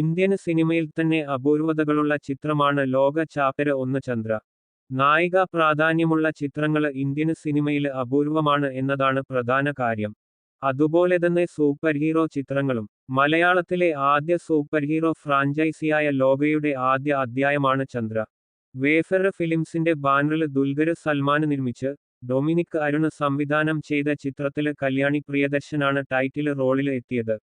Indian സിനിമയിൽ തന്നെ അപൂർവതകളുള്ള ചിത്രമാണ് ലോക ചാപ്പര ഒന്ന് ചന്ദ്ര. നായിക പ്രാധാന്യമുള്ള ചിത്രങ്ങൾ ഇന്ത്യൻ സിനിമയിൽ അപൂർവമാണ് എന്നതാണ് പ്രധാന കാര്യം. അതുപോലെ തന്നെ സൂപ്പർ ഹീറോ ചിത്രങ്ങളും. മലയാളത്തിലെ ആദ്യ സൂപ്പർ ഹീറോ ഫ്രാഞ്ചൈസിയായ ലോകയുടെ ആദ്യ അധ്യായമാണ് ചന്ദ്ര. വേഫർ ഫിലിംസിന്റെ ബാനറിൽ ദുൽഖർ സൽമാൻ നിർമ്മിച്ച് ഡൊമിനിക് അരുൺ സംവിധാനം ചെയ്ത ചിത്രത്തിൽ കല്യാണി പ്രിയദർശനാണ് ടൈറ്റിൽ റോളിൽ എത്തിയത്.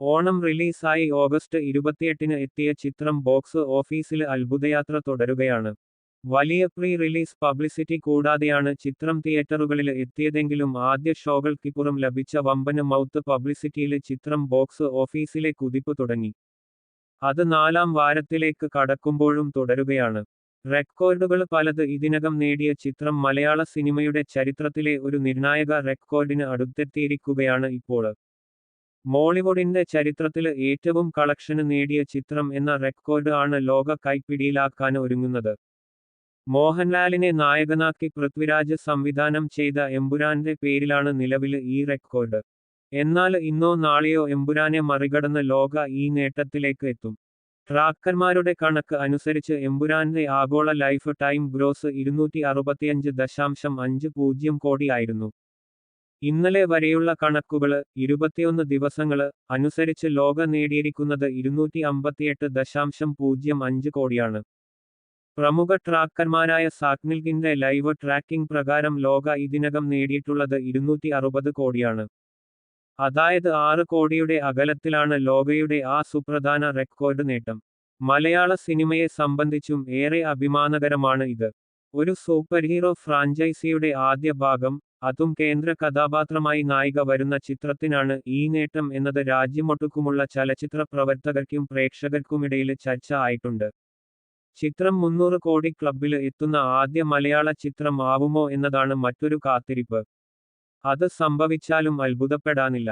ഓണം റിലീസായി ഓഗസ്റ്റ് ഇരുപത്തിയെട്ടിന് എത്തിയ ചിത്രം ബോക്സ് ഓഫീസിൽ അത്ഭുതയാത്ര തുടരുകയാണ്. വലിയ പ്രീ റിലീസ് പബ്ലിസിറ്റി കൂടാതെയാണ് ചിത്രം തിയേറ്ററുകളിൽ എത്തിയതെങ്കിലും ആദ്യ ഷോകൾക്കിപ്പുറം ലഭിച്ച വമ്പന് മൗത്ത് പബ്ലിസിറ്റിയിൽ ചിത്രം ബോക്സ് ഓഫീസിലെ കുതിപ്പ് തുടങ്ങി. അത് നാലാം വാരത്തിലേക്ക് കടക്കുമ്പോഴും തുടരുകയാണ്. റെക്കോർഡുകൾ പലത് ഇതിനകം നേടിയ ചിത്രം മലയാള സിനിമയുടെ ചരിത്രത്തിലെ ഒരു നിർണായക റെക്കോർഡിന് അടുത്തെത്തിയിരിക്കുകയാണ് ഇപ്പോൾ. മോളിവുഡിന്റെ ചരിത്രത്തിൽ ഏറ്റവും കളക്ഷന് നേടിയ ചിത്രം എന്ന റെക്കോർഡ് ആണ് ലോക കൈപ്പിടിയിലാക്കാൻ ഒരുങ്ങുന്നത്. മോഹൻലാലിനെ നായകനാക്കി പൃഥ്വിരാജ് സംവിധാനം ചെയ്ത എമ്പുരാന്റെ പേരിലാണ് നിലവിൽ ഈ റെക്കോർഡ്. എന്നാൽ ഇന്നോ നാളെയോ എമ്പുരാനെ മറികടന്ന് ലോക ഈ നേട്ടത്തിലേക്ക് എത്തും. ട്രാക്കർമാരുടെ കണക്ക് അനുസരിച്ച് എമ്പുരാന്റെ ആഗോള ലൈഫ് ടൈം ഗ്രോസ് ഇരുന്നൂറ്റി അറുപത്തിയഞ്ച് ദശാംശം അഞ്ച് പൂജ്യം കോടി ആയിരുന്നു. ഇന്നലെ വരെയുള്ള കണക്കുകൾ ഇരുപത്തിയൊന്ന് ദിവസങ്ങൾ അനുസരിച്ച് ലോക നേടിയിരിക്കുന്നത് ഇരുന്നൂറ്റി അമ്പത്തിയെട്ട് ദശാംശം പൂജ്യം അഞ്ച് കോടിയാണ്. പ്രമുഖ ട്രാക്കർമാരായ സാക്നിൽകിന്റെ ലൈവ് ട്രാക്കിംഗ് പ്രകാരം ലോക ഇതിനകം നേടിയിട്ടുള്ളത് ഇരുന്നൂറ്റി അറുപത് കോടിയാണ്. അതായത് ആറ് കോടിയുടെ അകലത്തിലാണ് ലോകയുടെ ആ സുപ്രധാന റെക്കോർഡ് നേട്ടം. മലയാള സിനിമയെ സംബന്ധിച്ചും ഏറെ അഭിമാനകരമാണ് ഇത്. ഒരു സൂപ്പർ ഹീറോ ഫ്രാഞ്ചൈസിയുടെ ആദ്യ ഭാഗം അതും കേന്ദ്ര കഥാപാത്രമായി നായിക വരുന്ന ചിത്രത്തിനാണ് ഈ നേട്ടം എന്നത് രാജ്യമൊട്ടുക്കുമുള്ള ചലച്ചിത്ര പ്രവർത്തകർക്കും പ്രേക്ഷകർക്കുമിടയിൽ ചർച്ച ആയിട്ടുണ്ട്. ചിത്രം മുന്നൂറ് കോടി ക്ലബിൽ എത്തുന്ന ആദ്യ മലയാള ചിത്രം ആവുമോ എന്നതാണ് മറ്റൊരു കാത്തിരിപ്പ്. അത് സംഭവിച്ചാലും അത്ഭുതപ്പെടാനില്ല.